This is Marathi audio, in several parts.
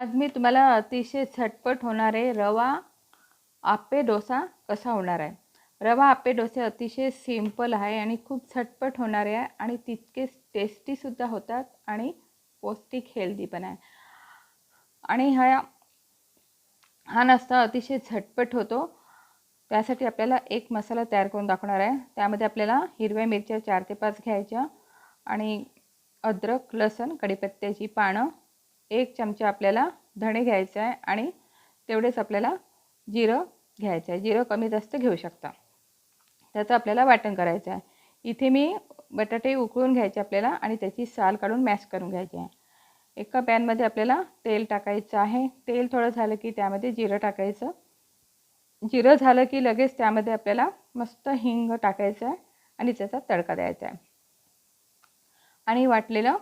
आज मी तुम्हाला अतिशय झटपट होणारे रवा आप्पे डोसा कसा होणार आहे? रवा आप्पे डोसे अतिशय सिंपल आहे आणि खूप झटपट होणारे आहे आणि तितकेच टेस्टीसुद्धा होतात आणि पौष्टिक हेल्दी पण आहे. आणि हा हा नाश्ता अतिशय झटपट होतो. त्यासाठी आपल्याला एक मसाला तयार करून दाखवणार आहे. त्यामध्ये आपल्याला हिरव्या मिरच्या चार ते पाच घ्यायच्या आणि अद्रक लसण कढीपत्त्याची पानं एक चमचा आपल्याला धणे घ्यायचं आहे आणि तेवढेच आपल्याला जिरं घ्यायचं आहे. जिरं कमी जास्त घेऊ शकता. त्याचं आपल्याला वाटण करायचं आहे. इथे मी बटाटे उकळून घ्यायचे आपल्याला आणि त्याची साल काढून मॅश करून घ्यायची आहे. एका पॅनमध्ये आपल्याला तेल टाकायचं आहे. तेल थोडं झालं की त्यामध्ये जिरं टाकायचं. जिरं झालं की लगेच त्यामध्ये आपल्याला मस्त हिंग टाकायचं आहे आणि त्याचा तडका द्यायचा आहे. आणि वाटलेलं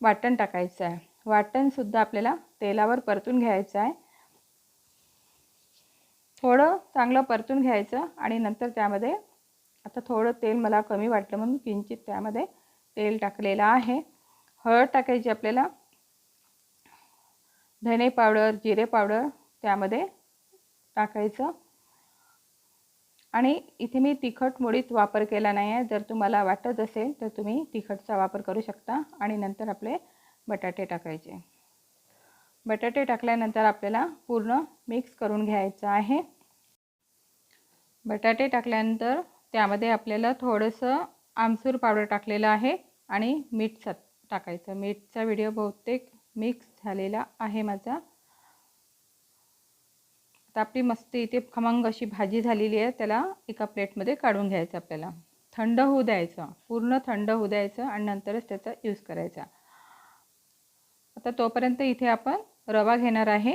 वाटण टाकायचं आहे. वाटणसुद्धा आपल्याला तेलावर परतून घ्यायचं आहे. थोडं चांगलं परतून घ्यायचं आणि नंतर त्यामध्ये आता थोडं तेल मला कमी वाटलं म्हणून किंचित त्यामध्ये तेल टाकलेलं आहे. हळद टाकायची आपल्याला. धने पावडर जिरे पावडर त्यामध्ये टाकायचं. आणि इथे मी तिखट मुळीत वापर केला नाही आहे जर तुम्हाला वाटत असेल तर तुम्ही तिखटचा वापर करू शकता आणि नंतर आपले बटाटे टाकायचे. बटाटे टाकल्यानंतर आपल्याला पूर्ण मिक्स करून घ्यायचं आहे. बटाटे टाकल्यानंतर त्यामध्ये आपल्याला थोडंसं आमसूर पावडर टाकलेलं आहे आणि मीठ टाकायचं. मीठचा व्हिडिओ बहुतेक मिक्स झालेला आहे माझा. आता आपली मस्त इथे खमंग अशी भाजी झालेली आहे. त्याला एका प्लेटमध्ये काढून घ्यायचं आपल्याला. थंड होऊ द्यायचं. पूर्ण थंड होऊ द्यायचं आणि नंतरच त्याचा यूज करायचा. आता तोपर्यंत इथे आपण रवा घेणार आहे.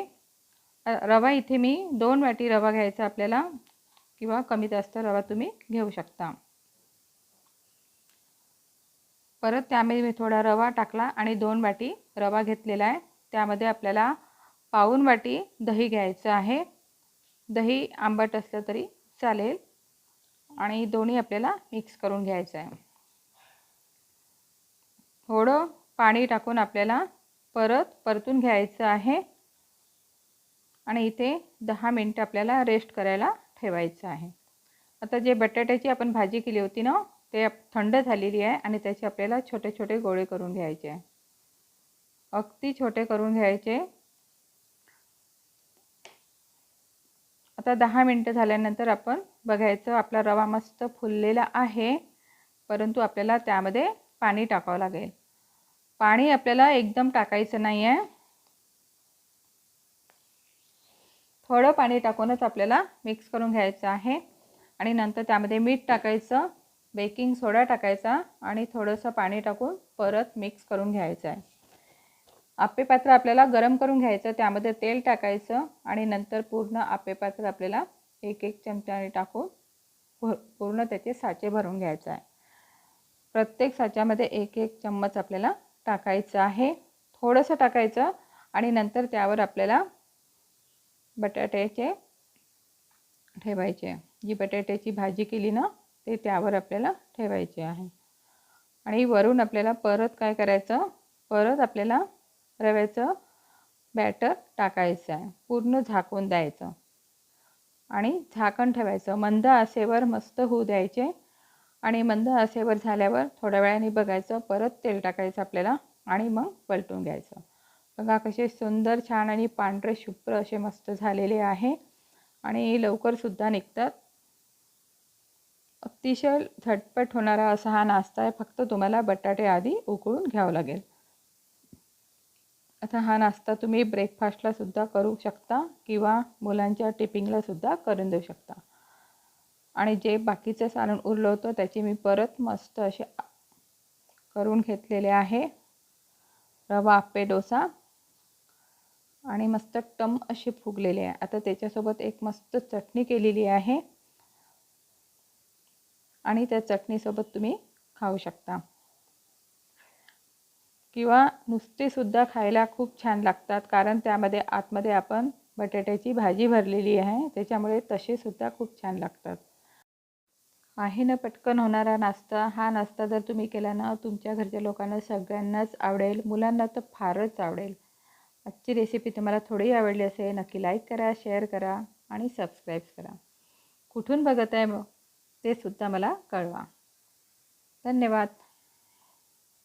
रवा इथे मी दोन वाटी रवा घ्यायचा आपल्याला किंवा कमी जास्त रवा तुम्ही घेऊ शकता. परत त्यामध्ये मी थोडा रवा टाकला आणि दोन वाटी रवा घेतलेला आहे. त्यामध्ये आपल्याला पाऊन वाटी दही घ्यायचं आहे. दही आंबट असलं तरी चालेल. आणि दोन्ही आपल्याला मिक्स करून घ्यायचं आहे. थोडं पाणी टाकून आपल्याला परत परतून घ्यायचं आहे. आणि इथे दहा मिनटं आपल्याला रेस्ट करायला ठेवायचं आहे. आता जे बटाट्याची आपण भाजी केली होती ना ते थंड झालेली आहे आणि त्याचे आपल्याला छोटे छोटे गोळे करून घ्यायचे आहे. अगदी छोटे करून घ्यायचे. आता दहा मिनटं झाल्यानंतर आपण बघायचं आपला रवा मस्त फुललेला आहे परंतु आपल्याला त्यामध्ये पाणी टाकावं लागेल. पाणी आपल्याला एकदम टाकायचं नाही आहे थोडं पाणी टाकूनच आपल्याला मिक्स करून घ्यायचं आहे. आणि नंतर त्यामध्ये मीठ टाकायचं बेकिंग सोडा टाकायचा आणि थोडंसं पाणी टाकून परत मिक्स करून घ्यायचं आहे. आपे पात्र आपल्याला गरम करून घ्यायचं त्यामध्ये तेल टाकायचं आणि नंतर पूर्ण आपे पात्र आपल्याला एक एक चमच्याने टाकून भर पूर्ण त्याचे साचे भरून घ्यायचं आहे. प्रत्येक साच्यामध्ये एक एक चम्मच आपल्याला टाकायचं आहे. थोडंसं टाकायचं आणि नंतर त्यावर आपल्याला बटाट्याचे ठेवायचे. जी बटाट्याची भाजी केली ना ते त्यावर आपल्याला ठेवायचे आहे. आणि वरून आपल्याला परत काय करायचं? परत आपल्याला रव्याचं बॅटर टाकायचं आहे. पूर्ण झाकून द्यायचं. आणि झाकण ठेवायचं. मंद आसेवर मस्त होऊ द्यायचे. आणि मंद असेवर झाल्यावर थोड्या वेळाने बघायचं परत तेल टाकायचं आपल्याला आणि मग पलटून घ्यायचं. बघा कसे सुंदर छान आणि पांढरे शुभ्र असे मस्त झालेले आहे. आणि लवकरसुद्धा निघतात. अतिशय झटपट होणारा असा हा नाश्ता आहे. फक्त तुम्हाला बटाटे आधी उकळून घ्यावं लागेल. आता हा नाश्ता तुम्ही ब्रेकफास्टला सुद्धा करू शकता किंवा मुलांच्या टिपिंगलासुद्धा सुद्धा करून देऊ शकता. आणि जे बाकीचं सारण उरलं होतं त्याची मी परत मस्त असे करून घेतलेले आहे. रवा आप्पे डोसा. आणि मस्त टम असे फुगलेले आहे. आता त्याच्यासोबत एक मस्त चटणी केलेली आहे. आणि त्या चटणीसोबत तुम्ही खाऊ शकता. किंवा नुसतेसुद्धा खायला खूप छान लागतात कारण त्यामध्ये आतमध्ये आपण बटाट्याची भाजी भरलेली आहे. त्याच्यामुळे तसेसुद्धा खूप छान लागतात. आहे ना पटकन होणारा नाश्ता. हा नाश्ता जर तुम्ही केला ना तुमच्या घरच्या लोकांना सगळ्यांनाच आवडेल. मुलांना तर फारच आवडेल. आजची रेसिपी तुम्हाला थोडी आवडली असेल नक्की लाईक करा शेअर करा आणि सबस्क्राईब करा. कुठून बघत आहे मग ते सुद्धा मला कळवा. धन्यवाद.